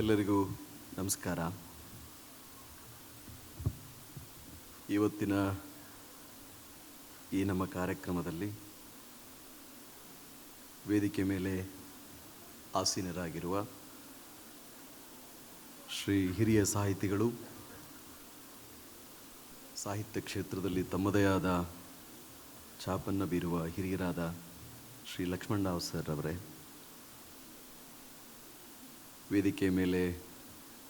ಎಲ್ಲರಿಗೂ ನಮಸ್ಕಾರ. ಇವತ್ತಿನ ಈ ನಮ್ಮ ಕಾರ್ಯಕ್ರಮದಲ್ಲಿ ವೇದಿಕೆ ಮೇಲೆ ಆಸೀನರಾಗಿರುವ ಶ್ರೀ ಹಿರಿಯ ಸಾಹಿತಿಗಳು, ಸಾಹಿತ್ಯ ಕ್ಷೇತ್ರದಲ್ಲಿ ತಮ್ಮದೇ ಆದ ಛಾಪನ್ನು ಬೀರುವ ಹಿರಿಯರಾದ ಶ್ರೀ ಲಕ್ಷ್ಮಣರಾವ್ ಸರ್ ಅವರೇ ವೇದಿಕೆ ಮೇಲೆ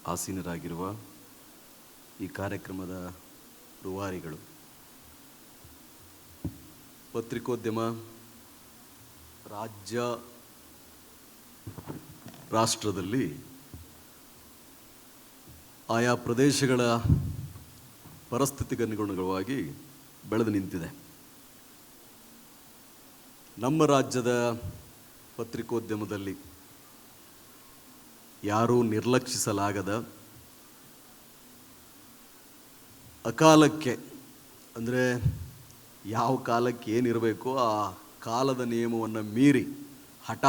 ಆಸೀನರಾಗಿರುವ ಈ ಕಾರ್ಯಕ್ರಮದ ರುವಾರಿಗಳು. ಪತ್ರಿಕೋದ್ಯಮ ರಾಜ್ಯ ರಾಷ್ಟ್ರದಲ್ಲಿ ಆಯಾ ಪ್ರದೇಶಗಳ ಪರಿಸ್ಥಿತಿಗನುಗುಣವಾಗಿ ಬೆಳೆದು ನಿಂತಿದೆ. ನಮ್ಮ ರಾಜ್ಯದ ಪತ್ರಿಕೋದ್ಯಮದಲ್ಲಿ ಯಾರೂ ನಿರ್ಲಕ್ಷಿಸಲಾಗದ ಅಕಾಲಕ್ಕೆ, ಅಂದರೆ ಯಾವ ಕಾಲಕ್ಕೆ ಏನಿರಬೇಕು ಆ ಕಾಲದ ನಿಯಮವನ್ನು ಮೀರಿ ಹಠ,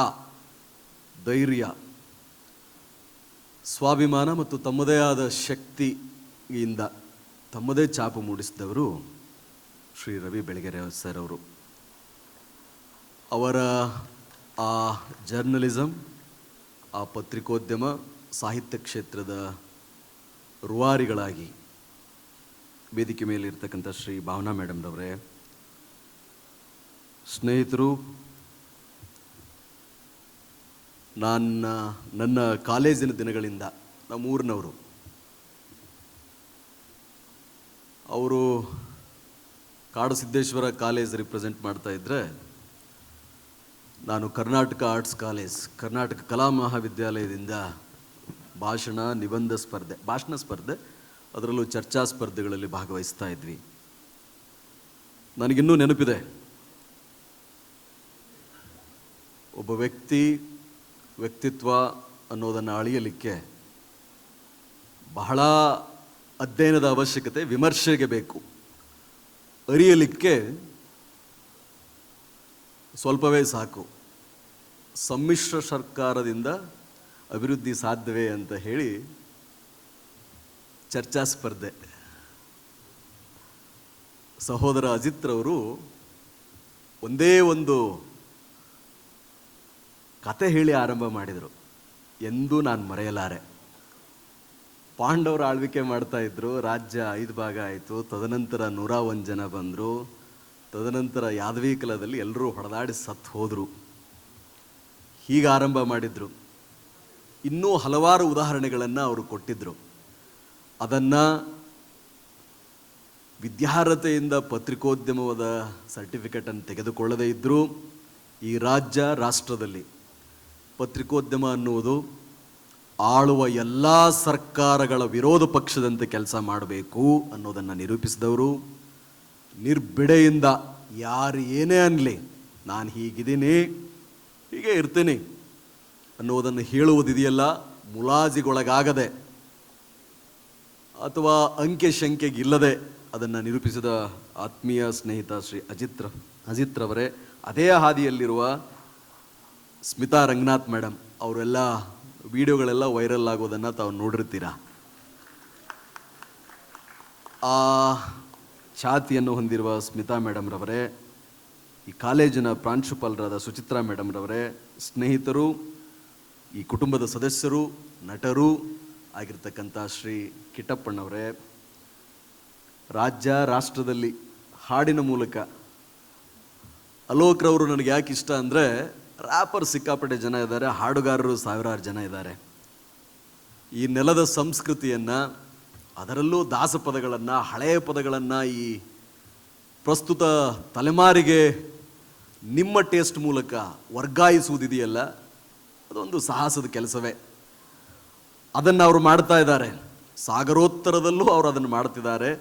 ಧೈರ್ಯ, ಸ್ವಾಭಿಮಾನ ಮತ್ತು ತಮ್ಮದೇ ಆದ ಶಕ್ತಿಯಿಂದ ತಮ್ಮದೇ ಚಾಪು ಮೂಡಿಸಿದವರು ಶ್ರೀ ರವಿ ಬೆಳಗೆರೆ ಸರ್ ಅವರು ಅವರ ಆ ಜರ್ನಲಿಸಮ್ ಆ ಪತ್ರಿಕೋದ್ಯಮ ಸಾಹಿತ್ಯ ಕ್ಷೇತ್ರದ ರುವಾರಿಗಳಾಗಿ ವೇದಿಕೆ ಮೇಲೆ ಇರ್ತಕ್ಕಂಥ ಶ್ರೀ ಭಾವನಾ ಮೇಡಮ್ರವರೇ, ಸ್ನೇಹಿತರು, ನನ್ನ ನನ್ನ ಕಾಲೇಜಿನ ದಿನಗಳಿಂದ ನಮ್ಮೂರಿನವರು, ಅವರು ಕಾಡು ಸಿದ್ದೇಶ್ವರ ಕಾಲೇಜ್ ರಿಪ್ರೆಸೆಂಟ್ ಮಾಡ್ತಾ ಇದ್ದರೆ ನಾನು ಕರ್ನಾಟಕ ಆರ್ಟ್ಸ್ ಕಾಲೇಜ್, ಕರ್ನಾಟಕ ಕಲಾ ಮಹಾವಿದ್ಯಾಲಯದಿಂದ ಭಾಷಣ ನಿಬಂಧ ಸ್ಪರ್ಧೆ, ಭಾಷಣ ಸ್ಪರ್ಧೆ, ಅದರಲ್ಲೂ ಚರ್ಚಾ ಸ್ಪರ್ಧೆಗಳಲ್ಲಿ ಭಾಗವಹಿಸ್ತಾ ಇದ್ವಿ. ನನಗಿನ್ನೂ ನೆನಪಿದೆ. ಒಬ್ಬ ವ್ಯಕ್ತಿ ವ್ಯಕ್ತಿತ್ವ ಅನ್ನೋದನ್ನು ಅಳಿಯಲಿಕ್ಕೆ ಬಹಳ ಅಧ್ಯಯನದ ಅವಶ್ಯಕತೆ, ವಿಮರ್ಶೆಗೆ ಬೇಕು. ಅರಿಯಲಿಕ್ಕೆ ಸ್ವಲ್ಪವೇ ಸಾಕು. ಸಮ್ಮಿಶ್ರ ಸರ್ಕಾರದಿಂದ ಅಭಿವೃದ್ಧಿ ಸಾಧ್ಯವೇ ಅಂತ ಹೇಳಿ ಚರ್ಚಾ ಸ್ಪರ್ಧೆ. ಸಹೋದರ ಅಜಿತ್ರವರು ಒಂದೇ ಒಂದು ಕತೆ ಹೇಳಿ ಆರಂಭ ಮಾಡಿದರು. ಎಂದು ನಾನು ಮರೆಯಲಾರೆ. ಪಾಂಡವರು ಆಳ್ವಿಕೆ ಮಾಡ್ತಾ ಇದ್ರು, ರಾಜ್ಯ ಐದು ಭಾಗ ಆಯಿತು, ತದನಂತರ ನೂರ ಒಂದು ಜನ ಬಂದರು, ತದನಂತರ ಯಾದವೀಕಲದಲ್ಲಿ ಎಲ್ಲರೂ ಹೊಡೆದಾಡಿ ಸತ್ತು ಹೋದರು. ಹೀಗೆ ಆರಂಭ ಮಾಡಿದ್ರು. ಇನ್ನೂ ಹಲವಾರು ಉದಾಹರಣೆಗಳನ್ನು ಅವರು ಕೊಟ್ಟಿದ್ದರು ಅದನ್ನು ವಿದ್ಯಾರ್ಹತೆಯಿಂದ ಪತ್ರಿಕೋದ್ಯಮದ ಸರ್ಟಿಫಿಕೇಟನ್ನು ತೆಗೆದುಕೊಳ್ಳದೇ ಇದ್ದರೂ ಈ ರಾಜ್ಯ ರಾಷ್ಟ್ರದಲ್ಲಿ ಪತ್ರಿಕೋದ್ಯಮ ಅನ್ನುವುದು ಆಳುವ ಎಲ್ಲ ಸರ್ಕಾರಗಳ ವಿರೋಧ ಪಕ್ಷದಂತೆ ಕೆಲಸ ಮಾಡಬೇಕು ಅನ್ನೋದನ್ನು ನಿರೂಪಿಸಿದವರು. ನಿರ್ಬಿಡೆಯಿಂದ ಯಾರು ಏನೇ ಅನ್ನಲಿ ನಾನು ಹೀಗಿದ್ದೀನಿ. ಹೀಗೆ ಇರ್ತೀನಿ. ಅನ್ನುವುದನ್ನು ಹೇಳುವುದಿದೆಯಲ್ಲ, ಮುಲಾಜಿಗೊಳಗಾಗದೆ, ಅಥವಾ ಅಂಕೆ ಶಂಕೆಗಿಲ್ಲದೆ ಅದನ್ನು ನಿರೂಪಿಸಿದ ಆತ್ಮೀಯ ಸ್ನೇಹಿತ ಶ್ರೀ ಅಜಿತ್ರ, ಅಜಿತ್ರವರೇ, ಅದೇ ಹಾದಿಯಲ್ಲಿರುವ ಸ್ಮಿತಾ ರಂಗನಾಥ್ ಮೇಡಮ್ ಅವರೆಲ್ಲ ವಿಡಿಯೋಗಳೆಲ್ಲ ವೈರಲ್ ಆಗೋದನ್ನು ತಾವು ನೋಡಿರ್ತೀರಾ? ಆ ಛಾತಿಯನ್ನು ಹೊಂದಿರುವ ಸ್ಮಿತಾ ಮೇಡಮ್ರವರೇ ಈ ಕಾಲೇಜಿನ ಪ್ರಾಂಶುಪಾಲರಾದ ಸುಚಿತ್ರಾ ಮೇಡಮ್ರವರೇ ಸ್ನೇಹಿತರು, ಈ ಕುಟುಂಬದ ಸದಸ್ಯರು, ನಟರು ಆಗಿರ್ತಕ್ಕಂಥ ಶ್ರೀ ಕಿಟ್ಟಪ್ಪಣ್ಣವರೇ ರಾಜ್ಯ, ರಾಷ್ಟ್ರದಲ್ಲಿ ಹಾಡಿನ ಮೂಲಕ ಅಲೋಕ್ರವರು ನನಗೆ ಯಾಕೆ ಇಷ್ಟ ಅಂದರೆ ರ್ಯಾಪರ್ ಸಿಕ್ಕಾಪಟ್ಟೆ ಜನ ಇದ್ದಾರೆ, ಹಾಡುಗಾರರು ಸಾವಿರಾರು ಜನ ಇದ್ದಾರೆ. ಈ ನೆಲದ ಸಂಸ್ಕೃತಿಯನ್ನು, ಅದರಲ್ಲೂ ದಾಸ ಪದಗಳನ್ನು ಹಳೆಯ ಪದಗಳನ್ನು ಈ ಪ್ರಸ್ತುತ ತಲೆಮಾರಿಗೆ ನಿಮ್ಮ ಟೇಸ್ಟ್ ಮೂಲಕ ವರ್ಗಾಯಿಸುವುದಿದೆಯಲ್ಲ, ಅದೊಂದು ಸಾಹಸದ ಕೆಲಸವೇ. ಅದನ್ನು ಅವರು ಮಾಡ್ತಾ ಇದ್ದಾರೆ. ಸಾಗರೋತ್ತರದಲ್ಲೂ ಅವರು ಅದನ್ನು ಮಾಡ್ತಿದ್ದಾರೆ.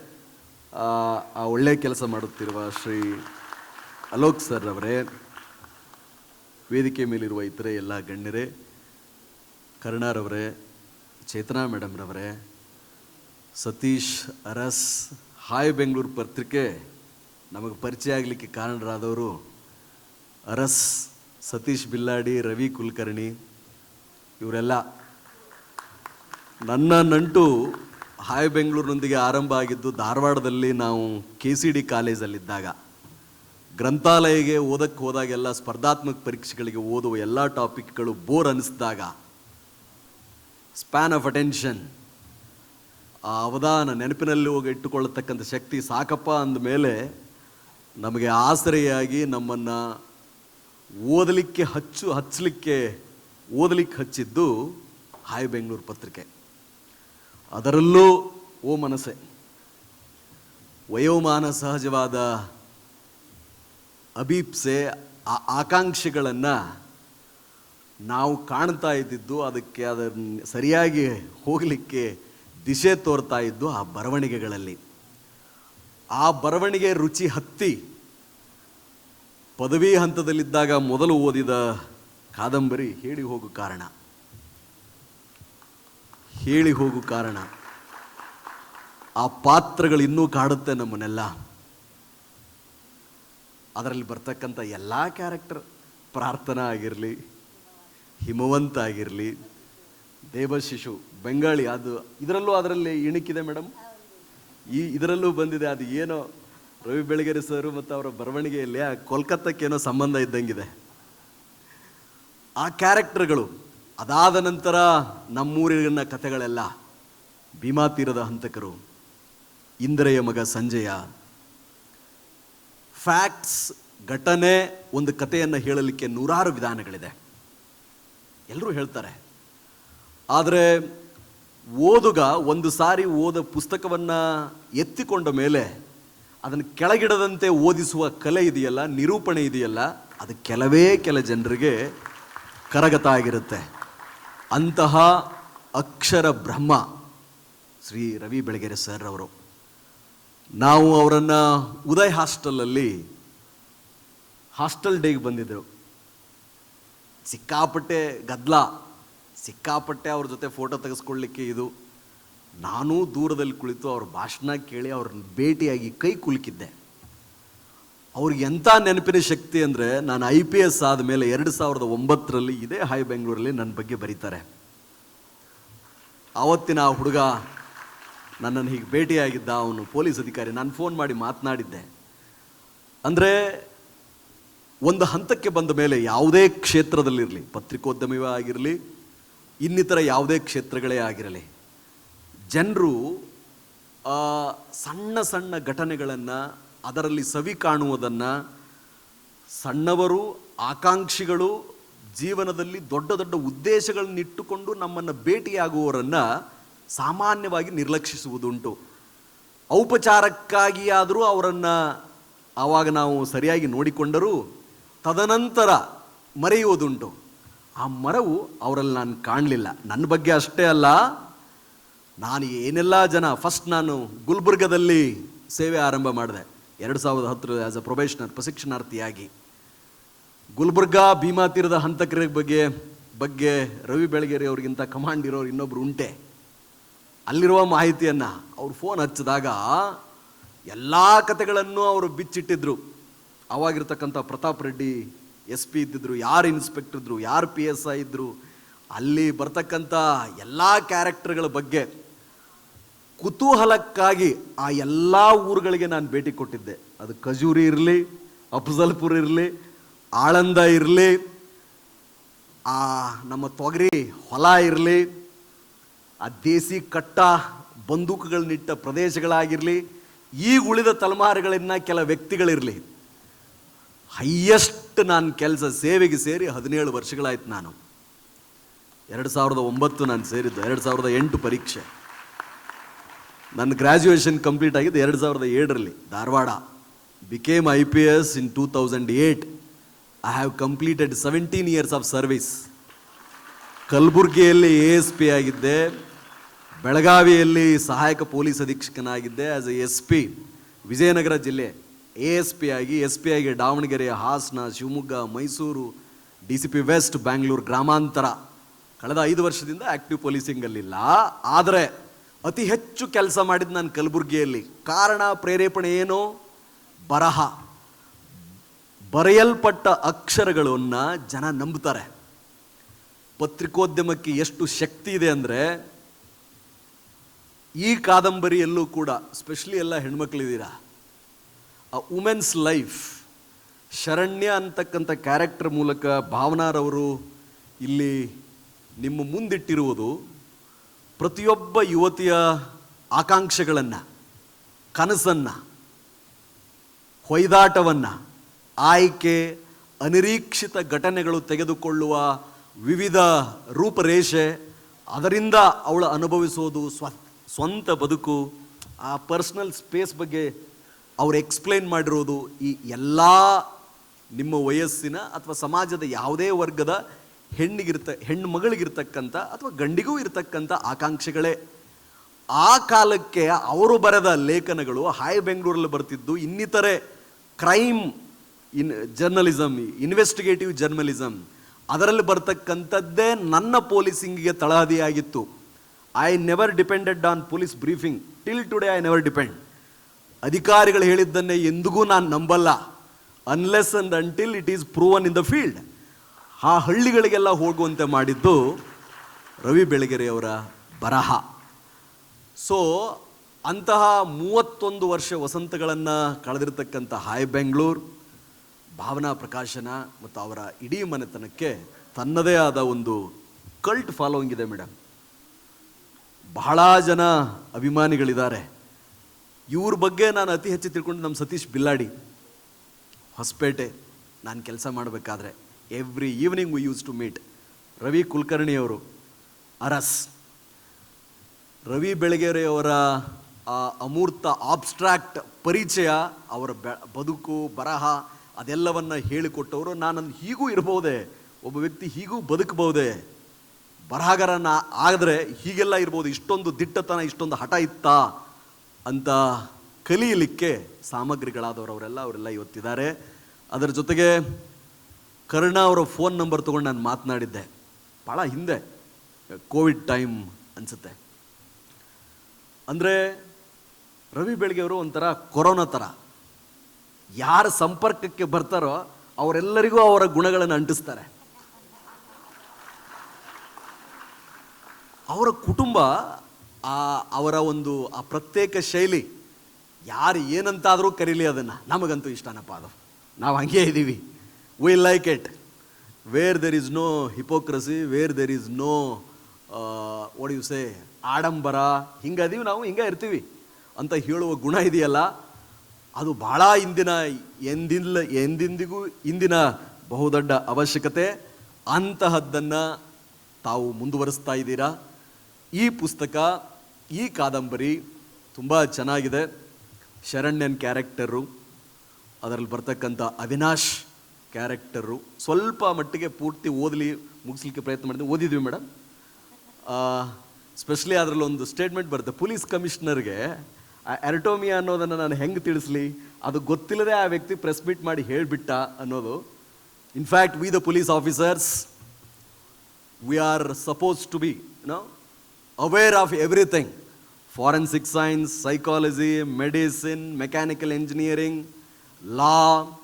ಆ ಒಳ್ಳೆಯ ಕೆಲಸ ಮಾಡುತ್ತಿರುವ ಶ್ರೀ ಅಲೋಕ್ ಸರ್ ಅವರೇ, ವೇದಿಕೆ ಮೇಲಿರುವ ಇತರೆ ಎಲ್ಲ ಗಣ್ಯರೇ ಕರುಣಾರವರೇ ಚೇತನಾ ಮೇಡಮ್ರವರೇ ಸತೀಶ್ ಅರಸ್, ಹಾಯ್ ಬೆಂಗಳೂರು ಪತ್ರಿಕೆ, ನಮಗೆ ಪರಿಚಯ ಆಗಲಿಕ್ಕೆ ಕಾರಣರಾದವರು ಅರಸ್, ಸತೀಶ್ ಬಿಲ್ಲಾಡಿ, ರವಿ ಕುಲಕರ್ಣಿ, ಇವರೆಲ್ಲ ನನ್ನ ನಂಟು ಹಾಯ್ ಬೆಂಗಳೂರಿನೊಂದಿಗೆ ಆರಂಭ ಆಗಿದ್ದು ಧಾರವಾಡದಲ್ಲಿ ನಾವು ಕೆ ಸಿ ಡಿ ಕಾಲೇಜಲ್ಲಿದ್ದಾಗ. ಗ್ರಂಥಾಲಯಗೆ ಓದಕ್ಕೆ ಹೋದಾಗೆಲ್ಲ ಸ್ಪರ್ಧಾತ್ಮಕ ಪರೀಕ್ಷೆಗಳಿಗೆ ಓದುವ ಎಲ್ಲ ಟಾಪಿಕ್ಗಳು ಬೋರ್ ಅನ್ನಿಸಿದಾಗ ಸ್ಪ್ಯಾನ್ ಆಫ್ ಅಟೆನ್ಷನ್, ಆ ಅವಧಾನ ನೆನಪಿನಲ್ಲಿ ಹೋಗಿ ಇಟ್ಟುಕೊಳ್ಳತಕ್ಕಂಥ ಶಕ್ತಿ ಸಾಕಪ್ಪ ಅಂದಮೇಲೆ ನಮಗೆ ಆಸರೆಯಾಗಿ ನಮ್ಮನ್ನು ಓದಲಿಕ್ಕೆ ಹಚ್ಚು ಹಚ್ಚಲಿಕ್ಕೆ ಓದಲಿಕ್ಕೆ ಹಚ್ಚಿದ್ದು ಹಾಯ್ ಬೆಂಗಳೂರು ಪತ್ರಿಕೆ. ಅದರಲ್ಲೂ ಓ ಮನಸ್ಸೆ. ವಯೋಮಾನ ಸಹಜವಾದ ಅಭೀಪ್ಸೆ, ಆ ಆಕಾಂಕ್ಷೆಗಳನ್ನು ನಾವು ಕಾಣ್ತಾ ಇದ್ದಿದ್ದು, ಅದಕ್ಕೆ ಅದನ್ನು ಸರಿಯಾಗಿ ಹೋಗಲಿಕ್ಕೆ ದಿಶೆ ತೋರ್ತಾ ಇದ್ದು ಆ ಬರವಣಿಗೆಗಳಲ್ಲಿ. ಆ ಬರವಣಿಗೆ ರುಚಿ ಹತ್ತಿ ಪದವಿ ಹಂತದಲ್ಲಿದ್ದಾಗ ಮೊದಲು ಓದಿದ ಕಾದಂಬರಿ ಹೇಳಿ ಹೋಗು ಕಾರಣ. ಹೇಳಿ ಹೋಗು ಕಾರಣ. ಆ ಪಾತ್ರಗಳು ಇನ್ನೂ ಕಾಡುತ್ತೆ ನಮ್ಮನ್ನೆಲ್ಲ. ಅದರಲ್ಲಿ ಬರ್ತಕ್ಕಂಥ ಎಲ್ಲ ಕ್ಯಾರೆಕ್ಟರ್ ಪ್ರಾರ್ಥನಾ ಆಗಿರಲಿ, ಹಿಮವಂತ ಆಗಿರಲಿ ದೇವಶಿಶು ಬೆಂಗಾಳಿ, ಅದು ಇದರಲ್ಲೂ ಅದರಲ್ಲಿ ಇಣುಕಿದೆ ಮೇಡಮ್ ಈ ಇದರಲ್ಲೂ ಬಂದಿದೆ, ಅದು ಏನೋ ರವಿ ಬೆಳಗೆರೆ ಸರ್ ಮತ್ತು ಅವರ ಬರವಣಿಗೆಯಲ್ಲಿ ಆ ಕೋಲ್ಕತ್ತಕ್ಕೇನೋ ಸಂಬಂಧ ಇದ್ದಂಗಿದೆ. ಆ ಕ್ಯಾರೆಕ್ಟರ್ಗಳು, ಅದಾದ ನಂತರ ನಮ್ಮೂರಿನ ಕಥೆಗಳೆಲ್ಲ ಭೀಮಾ ತೀರದ ಹಂತಕರು, ಇಂದ್ರೆಯ ಮಗ ಸಂಜಯ. ಫ್ಯಾಕ್ಟ್ಸ್ ಘಟನೆ, ಒಂದು ಕಥೆಯನ್ನು ಹೇಳಲಿಕ್ಕೆ ನೂರಾರು ವಿಧಾನಗಳಿದೆ. ಎಲ್ಲರೂ ಹೇಳ್ತಾರೆ. ಆದರೆ ಓದುಗ ಒಂದು ಸಾರಿ ಓದ ಪುಸ್ತಕವನ್ನು ಎತ್ತಿಕೊಂಡ ಮೇಲೆ ಅದನ್ನು ಕೆಳಗಿಡದಂತೆ ಓದಿಸುವ ಕಲೆ ಇದೆಯಲ್ಲ, ನಿರೂಪಣೆ ಇದೆಯಲ್ಲ, ಅದು ಕೆಲವೇ ಕೆಲ ಜನರಿಗೆ ಕರಗತ ಆಗಿರುತ್ತೆ. ಅಂತಹ ಅಕ್ಷರ ಬ್ರಹ್ಮ ಶ್ರೀ ರವಿ ಬೆಳಗೆರೆ ಸರ್ ಅವರು, ನಾವು ಅವರನ್ನು ಉದಯ್ ಹಾಸ್ಟೆಲಲ್ಲಿ ಹಾಸ್ಟೆಲ್ ಡೇಗೆ ಬಂದಿದ್ದರು. ಸಿಕ್ಕಾಪಟ್ಟೆ ಗದ್ಲ, ಸಿಕ್ಕಾಪಟ್ಟೆ ಅವ್ರ ಜೊತೆ ಫೋಟೋ ತೆಗೆಸ್ಕೊಳ್ಳಿಕ್ಕೆ ಇದು. ನಾನೂ ದೂರದಲ್ಲಿ ಕುಳಿತು ಅವ್ರ ಭಾಷಣ ಕೇಳಿ ಅವ್ರನ್ನ ಭೇಟಿಯಾಗಿ ಕೈ ಕುಲುಕಿದ್ದೆ. ಅವ್ರಿಗೆ ಎಂಥ ನೆನಪಿನ ಶಕ್ತಿ ಅಂದರೆ ನಾನು ಐ ಪಿ ಎಸ್ ಆದಮೇಲೆ ಎರಡು ಸಾವಿರದ ಒಂಬತ್ತರಲ್ಲಿ ಇದೇ ಹೈ ಬೆಂಗಳೂರಲ್ಲಿ ನನ್ನ ಬಗ್ಗೆ ಬರೀತಾರೆ. ಆವತ್ತಿನ ಆ ಹುಡುಗ ನನ್ನನ್ನು ಹೀಗೆ ಭೇಟಿಯಾಗಿದ್ದ ಅವನು ಪೊಲೀಸ್ ಅಧಿಕಾರಿ. ನಾನು ಫೋನ್ ಮಾಡಿ ಮಾತನಾಡಿದ್ದೆ. ಅಂದರೆ ಒಂದು ಹಂತಕ್ಕೆ ಬಂದ ಮೇಲೆ ಯಾವುದೇ ಕ್ಷೇತ್ರದಲ್ಲಿರಲಿ, ಪತ್ರಿಕೋದ್ಯಮವೇ ಆಗಿರಲಿ, ಇನ್ನಿತರ ಯಾವುದೇ ಕ್ಷೇತ್ರಗಳೇ ಆಗಿರಲಿ ಜನರು ಸಣ್ಣ ಸಣ್ಣ ಘಟನೆಗಳನ್ನು ಅದರಲ್ಲಿ ಸವಿ ಕಾಣುವುದನ್ನು ಸಣ್ಣವರು, ಆಕಾಂಕ್ಷಿಗಳು, ಜೀವನದಲ್ಲಿ ದೊಡ್ಡ ದೊಡ್ಡ ಉದ್ದೇಶಗಳನ್ನಿಟ್ಟುಕೊಂಡು ನಮ್ಮನ್ನು ಭೇಟಿಯಾಗುವವರನ್ನು ಸಾಮಾನ್ಯವಾಗಿ ನಿರ್ಲಕ್ಷಿಸುವುದುಂಟು. ಔಪಚಾರಕ್ಕಾಗಿಯಾದರೂ ಅವರನ್ನು ಆವಾಗ ನಾವು ಸರಿಯಾಗಿ ನೋಡಿಕೊಂಡರೂ ತದನಂತರ ಮರೆಯುವುದುಂಟು. ಆ ಮರವು ಅವರಲ್ಲಿ ನಾನು ಕಾಣಲಿಲ್ಲ. ನನ್ನ ಬಗ್ಗೆ ಅಷ್ಟೇ ಅಲ್ಲ. ನಾನು ಏನೆಲ್ಲ ಜನ ಫಸ್ಟ್ ನಾನು ಗುಲ್ಬರ್ಗದಲ್ಲಿ ಸೇವೆ ಆರಂಭ ಮಾಡಿದೆ. ಎರಡು ಸಾವಿರದ ಹತ್ತರ ಆ್ಯಸ್ ಅ ಪ್ರೊಬೇಷನರ್ ಪ್ರಶಿಕ್ಷಣಾರ್ಥಿಯಾಗಿ. ಗುಲ್ಬರ್ಗಾ ಭೀಮಾ ತೀರದ ಹಂತಕರ ಬಗ್ಗೆ ಬಗ್ಗೆ ರವಿ ಬೆಳಗೆರೆ ಅವ್ರಿಗಿಂತ ಕಮಾಂಡ್ ಇರೋರು ಇನ್ನೊಬ್ರು ಉಂಟೆ. ಅಲ್ಲಿರುವ ಮಾಹಿತಿಯನ್ನು ಅವ್ರು ಫೋನ್ ಹಚ್ಚಿದಾಗ ಎಲ್ಲ ಕತೆಗಳನ್ನು ಅವರು ಬಿಚ್ಚಿಟ್ಟಿದ್ರು. ಅವಾಗಿರ್ತಕ್ಕಂಥ ಪ್ರತಾಪ್ ರೆಡ್ಡಿ, ಎಸ್ ಪಿ ಇದ್ದಿದ್ರು, ಯಾರು ಇನ್ಸ್ಪೆಕ್ಟರ್ ಇದ್ರು, ಯಾರು ಪಿ ಎಸ್ ಐ ಇದ್ದರು ಅಲ್ಲಿ ಬರ್ತಕ್ಕಂಥ ಎಲ್ಲ ಕ್ಯಾರೆಕ್ಟರ್ಗಳ ಬಗ್ಗೆ. ಕುತೂಹಲಕ್ಕಾಗಿ ಆ ಎಲ್ಲ ಊರುಗಳಿಗೆ ನಾನು ಭೇಟಿ ಕೊಟ್ಟಿದ್ದೆ. ಅದು ಖಜೂರಿ ಇರಲಿ, ಅಫ್ಜಲ್ಪುರ್ ಇರಲಿ, ಆಳಂದ ಇರಲಿ, ಆ ನಮ್ಮ ತೊಗರಿ ಹೊಲ ಇರಲಿ, ಆ ದೇಸಿ ಕಟ್ಟ ಬಂದೂಕುಗಳನ್ನಿಟ್ಟ ಪ್ರದೇಶಗಳಾಗಿರಲಿ ಈಗ ಉಳಿದ ತಲೆಮಾರುಗಳನ್ನ ಕೆಲ ವ್ಯಕ್ತಿಗಳಿರಲಿ. ಹೈಯೆಸ್ಟ್ ನಾನು ಕೆಲಸ ಸೇವೆಗೆ ಸೇರಿ ಹದಿನೇಳು ವರ್ಷಗಳಾಯ್ತು ನಾನು. ಎರಡು ಸಾವಿರದ ಒಂಬತ್ತು ನಾನು ಸೇರಿದ್ದು, ಎರಡು ಸಾವಿರದ ಎಂಟು ಪರೀಕ್ಷೆ. ನನ್ನ ಗ್ರ್ಯಾಜುಯೇಷನ್ ಕಂಪ್ಲೀಟ್ ಆಗಿದ್ದು ಎರಡು ಸಾವಿರದ ಏಳರಲ್ಲಿ Dharwad. Became I P S in two thousand eight I have completed seventeen years of service ಕಲಬುರಗಿಯಲ್ಲಿ ಎ ಎಸ್ ಪಿ ಆಗಿದ್ದೆ. ಬೆಳಗಾವಿಯಲ್ಲಿ ಸಹಾಯಕ police ಅಧೀಕ್ಷಕನಾಗಿದ್ದೆ as A S P Vijayanagara ಜಿಲ್ಲೆ ಎ ಎಸ್ ಪಿ ಆಗಿ ಎಸ್ ಪಿ ಆಗಿ Davanagere Hassan, Shivamogga, Mysuru D C P west Bangalore ಗ್ರಾಮಾಂತರ. ಕಳೆದ ಐದು ವರ್ಷದಿಂದ ಆ್ಯಕ್ಟಿವ್ ಪೊಲೀಸಿಂಗಲ್ಲಿಲ್ಲ ಆದರೆ ಅತಿ ಹೆಚ್ಚು ಕೆಲಸ ಮಾಡಿದ್ದು ನಾನು ಕಲಬುರಗಿಯಲ್ಲಿ. ಕಾರಣ, ಪ್ರೇರೇಪಣೆ ಏನು? ಬರಹ. ಬರೆಯಲ್ಪಟ್ಟ ಅಕ್ಷರಗಳನ್ನು ಜನ ನಂಬುತ್ತಾರೆ ಪತ್ರಿಕೋದ್ಯಮಕ್ಕೆ ಎಷ್ಟು ಶಕ್ತಿ ಇದೆ ಅಂದರೆ, ಈ ಕಾದಂಬರಿಯಲ್ಲೂ ಕೂಡ, ಸ್ಪೆಷಲಿ ಎಲ್ಲ ಹೆಣ್ಮಕ್ಳಿದ್ದೀರಾ? ಆ ವುಮೆನ್ಸ್ ಲೈಫ್. ಶರಣ್ಯ ಅಂತಕ್ಕಂಥ ಕ್ಯಾರೆಕ್ಟರ್ ಮೂಲಕ ಭಾವನಾರವರು ಇಲ್ಲಿ ನಿಮ್ಮ ಮುಂದಿಟ್ಟಿರುವುದು ಪ್ರತಿಯೊಬ್ಬ ಯುವತಿಯ ಆಕಾಂಕ್ಷೆಗಳನ್ನು, ಕನಸನ್ನು, ಹೊಯ್ದಾಟವನ್ನು, ಆಯ್ಕೆ, ಅನಿರೀಕ್ಷಿತ ಘಟನೆಗಳು ತೆಗೆದುಕೊಳ್ಳುವ ವಿವಿಧ ರೂಪರೇಷೆ, ಅದರಿಂದ ಅವಳು ಅನುಭವಿಸೋದು ಸ್ವ, ಸ್ವಂತ ಬದುಕು, ಆ ಪರ್ಸ್ನಲ್ ಸ್ಪೇಸ್ ಬಗ್ಗೆ ಅವ್ರು ಎಕ್ಸ್ಪ್ಲೇನ್ ಮಾಡಿರೋದು ಈ ಎಲ್ಲ ನಿಮ್ಮ ವಯಸ್ಸಿನ ಅಥವಾ ಸಮಾಜದ ಯಾವುದೇ ವರ್ಗದ ಹೆಣ್ಣಿಗಿರ್ತ ಹೆಣ್ಣು ಮಗಳಿಗಿರ್ತಕ್ಕಂಥ ಅಥವಾ ಗಂಡಿಗೂ ಇರತಕ್ಕಂಥ ಆಕಾಂಕ್ಷೆಗಳೇ. ಆ ಕಾಲಕ್ಕೆ ಅವರು ಬರೆದ ಲೇಖನಗಳು ಹಾಯ್ ಬೆಂಗಳೂರಲ್ಲಿ ಬರ್ತಿದ್ದು ಇನ್ನಿತರೆ crime in journalism investigative journalism ಅದರಲ್ಲಿ ಬರ್ತಕ್ಕಂಥದ್ದೇ ನನ್ನ ಪೊಲೀಸಿಂಗಿಗೆ ತಳಹದಿಯಾಗಿತ್ತು. I never depended on police briefing till today I never depend ಅಧಿಕಾರಿಗಳು ಹೇಳಿದ್ದನ್ನೇ ಎಂದಿಗೂ ನಾನು ನಂಬಲ್ಲ. Unless and until it is proven in the field ಆ ಹಳ್ಳಿಗಳಿಗೆಲ್ಲ ಹೋಗುವಂತೆ ಮಾಡಿದ್ದು ರವಿ ಬೆಳಗೆರೆಯವರ ಬರಹ. ಸೊ ಅಂತಹ ಮೂವತ್ತೊಂದು ವರ್ಷ ವಸಂತಗಳನ್ನು ಕಳೆದಿರ್ತಕ್ಕಂಥ ಹಾಯ್ ಬೆಂಗಳೂರು, ಭಾವನಾ ಪ್ರಕಾಶನ ಮತ್ತು ಅವರ ಇಡೀ ಮನೆತನಕ್ಕೆ ತನ್ನದೇ ಆದ ಒಂದು ಕಲ್ಟ್ ಫಾಲೋಯಿಂಗ್ ಇದೆ ಮೇಡಮ್ ಬಹಳ ಜನ ಅಭಿಮಾನಿಗಳಿದ್ದಾರೆ. ಇವ್ರ ಬಗ್ಗೆ ನಾನು ಅತಿ ಹೆಚ್ಚು ತಿಳ್ಕೊಂಡು ನಮ್ಮ ಸತೀಶ್ ಬಿಲ್ಲಾಡಿ. ಹೊಸಪೇಟೆ, ನಾನು ಕೆಲಸ ಮಾಡಬೇಕಾದ್ರೆ. Every evening we use to meet Ravi ಕುಲಕರ್ಣಿಯವರು Aras Ravi ಬೆಳಗೆರೆಯವರ ಆ, ಅಮೂರ್ತ ಆಬ್ಸ್ಟ್ರಾಕ್ಟ್ ಪರಿಚಯ, ಅವರ ಬದುಕು, ಬರಹ, ಅದೆಲ್ಲವನ್ನು ಹೇಳಿಕೊಟ್ಟವರು. ನಾನು ಹೀಗೂ ಇರ್ಬೋದೆ ಒಬ್ಬ ವ್ಯಕ್ತಿ ಹೀಗೂ ಬದುಕಬಹುದೇ? ಬರಹಗಾರನ ಆದರೆ ಹೀಗೆಲ್ಲ ಇರ್ಬೋದು, ಇಷ್ಟೊಂದು ದಿಟ್ಟತನ, ಇಷ್ಟೊಂದು ಹಠ ಇತ್ತಾ ಅಂತ ಕಲಿಯಲಿಕ್ಕೆ ಸಾಮಗ್ರಿಗಳಾದವರು ಅವರೆಲ್ಲ ಅವರೆಲ್ಲ ಇವತ್ತಿದ್ದಾರೆ. ಅದರ ಜೊತೆಗೆ ಕರ್ಣ ಅವರ ಫೋನ್ ನಂಬರ್ ತೊಗೊಂಡು ನಾನು ಮಾತನಾಡಿದ್ದೆ. ಭಾಳ ಹಿಂದೆ. ಕೋವಿಡ್ ಟೈಮ್ ಅನಿಸುತ್ತೆ. ಅಂದರೆ ರವಿ ಬೆಳಗ್ಗೆ ಅವರು ಒಂಥರ ಕೊರೋನಾ ಥರ ಯಾರ ಸಂಪರ್ಕಕ್ಕೆ ಬರ್ತಾರೋ ಅವರೆಲ್ಲರಿಗೂ ಅವರ ಗುಣಗಳನ್ನು ಅಂಟಿಸ್ತಾರೆ. ಅವರ ಕುಟುಂಬ, ಆ, ಅವರ ಒಂದು, ಆ ಪ್ರತ್ಯೇಕ ಶೈಲಿ, ಯಾರು ಏನಂತಾದರೂ ಕರೀಲಿ ಅದನ್ನು. ನಮಗಂತೂ ಇಷ್ಟನಪ್ಪ ಅದು. ನಾವು ಹಂಗೆ ಇದ್ದೀವಿ we like it where there is no hypocrisy where there is no what you say ಆಡಂಬರ, ಹಿಂಗದೀವಿ ನಾವು, ಹಿಂಗೆ ಇರ್ತೀವಿ ಅಂತ ಹೇಳುವ ಗುಣ ಇದೆಯಲ್ಲ, ಅದು ಭಾಳ ಇಂದಿನ, ಎಂದಿಲ್ಲ, ಎಂದಿಂದಿಗೂ ಇಂದಿನ ಬಹುದೊಡ್ಡ ಅವಶ್ಯಕತೆ. ಅಂತಹದ್ದನ್ನು ತಾವು ಮುಂದುವರಿಸ್ತಾ ಇದ್ದೀರಾ? ಈ ಪುಸ್ತಕ, ಈ ಕಾದಂಬರಿ ತುಂಬ ಚೆನ್ನಾಗಿದೆ. ಶರಣ್ಯನ್ ಕ್ಯಾರೆಕ್ಟರು, ಅದರಲ್ಲಿ ಬರ್ತಕ್ಕಂಥ ಅವಿನಾಶ್ ಕ್ಯಾರೆಕ್ಟರು ಸ್ವಲ್ಪ ಮಟ್ಟಿಗೆ ಪೂರ್ತಿ ಓದಲಿ ಮುಗಿಸ್ಲಿಕ್ಕೆ ಪ್ರಯತ್ನ ಮಾಡಿದ್ವಿ. ಓದಿದ್ವಿ ಮೇಡಮ್ ಸ್ಪೆಷಲಿ ಅದರಲ್ಲಿ ಒಂದು ಸ್ಟೇಟ್ಮೆಂಟ್ ಬರುತ್ತೆ. ಪೊಲೀಸ್ ಕಮಿಷನರ್ಗೆ ಎರ್ಟೋಮಿಯಾ ಅನ್ನೋದನ್ನು ನಾನು ಹೆಂಗೆ ತಿಳಿಸ್ಲಿ? ಅದು ಗೊತ್ತಿಲ್ಲದೆ ಆ ವ್ಯಕ್ತಿ ಪ್ರೆಸ್ ಮೀಟ್ ಮಾಡಿ ಹೇಳಿಬಿಟ್ಟ ಅನ್ನೋದು. In fact we the police officers we are suppose to be know aware of everything forensic science psychology medicine mechanical engineering engineering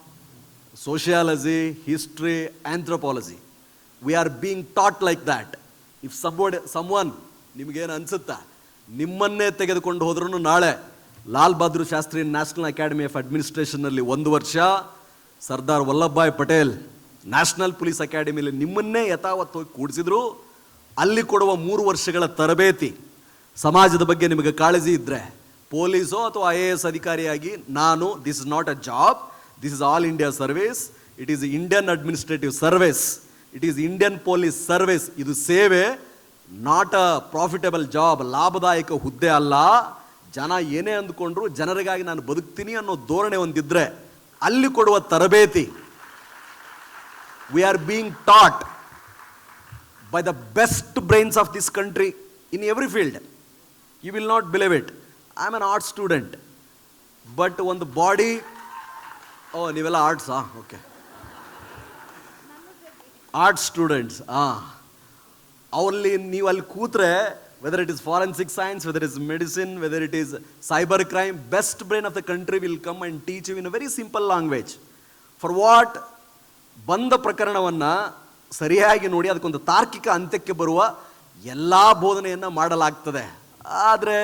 law history history, anthropology. We are being taught like that. If somebody, someone, ನಿಮಗೇನು ಅನ್ಸುತ್ತಾ? ನಿಮ್ಮನ್ನೇ ತೆಗೆದುಕೊಂಡು ಹೋದ್ರೂ ನಾಳೆ, Lal Bahadur Shastri national academy of ಅಡ್ಮಿನಿಸ್ಟ್ರೇಷನ್ನಲ್ಲಿ ಒಂದು ವರ್ಷ, Sardar Vallabhbhai Patel national police ಅಕಾಡೆಮಿಯಲ್ಲಿ ನಿಮ್ಮನ್ನೇ ಯಥಾವತ್ತು ಹೋಗಿ ಕೂಡಿಸಿದ್ರು. ಅಲ್ಲಿ ಕೊಡುವ ಮೂರು ವರ್ಷಗಳ ತರಬೇತಿ ಸಮಾಜದ ಬಗ್ಗೆ ನಿಮಗೆ ಕಾಳಜಿ ಇದ್ದರೆ ಪೊಲೀಸೋ ಅಥವಾ ಐ ಎ ಎಸ್ ಅಧಿಕಾರಿಯಾಗಿ, ನಾನು this is not a job this is all India service it is Indian administrative service it is Indian police service ಇದು ಸೇವೆ ನಾಟ್ ಅ ಪ್ರಾಫಿಟಬಲ್ ಜಾಬ್ ಲಾಭದಾಯಕ ಹುದ್ದೆ ಅಲ್ಲ. ಜನ ಏನೇ ಅಂದ್ಕೊಂಡ್ರು ಜನರಿಗಾಗಿ ನಾನು ಬದುಕ್ತೀನಿ ಅನ್ನೋ ಧೋರಣೆ ಒಂದಿದ್ರೆ ಅಲ್ಲಿ ಕೊಡುವ ತರಬೇತಿ we are being taught by the best brains of this country in every field you will not believe it I am an art student but ಒಂದು ಬಾಡಿ ಓ, ನೀವೆಲ್ಲ ಆರ್ಟ್ಸಾ ಓಕೆ ಆರ್ಟ್ ಸ್ಟೂಡೆಂಟ್ಸ್ ಹಾಂ ಅವರಲ್ಲಿ ನೀವು ಅಲ್ಲಿ ಕೂತ್ರೆ whether it is forensic science whether is medicine whether it is cyber crime best brain of the country will come and teach you in a very simple language for what ಬಂದ ಪ್ರಕರಣವನ್ನು ಸರಿಯಾಗಿ ನೋಡಿ, ಅದಕ್ಕೊಂದು ತಾರ್ಕಿಕ ಅಂತ್ಯಕ್ಕೆ ಬರುವ ಎಲ್ಲ ಬೋಧನೆಯನ್ನು ಮಾಡಲಾಗ್ತದೆ. ಆದರೆ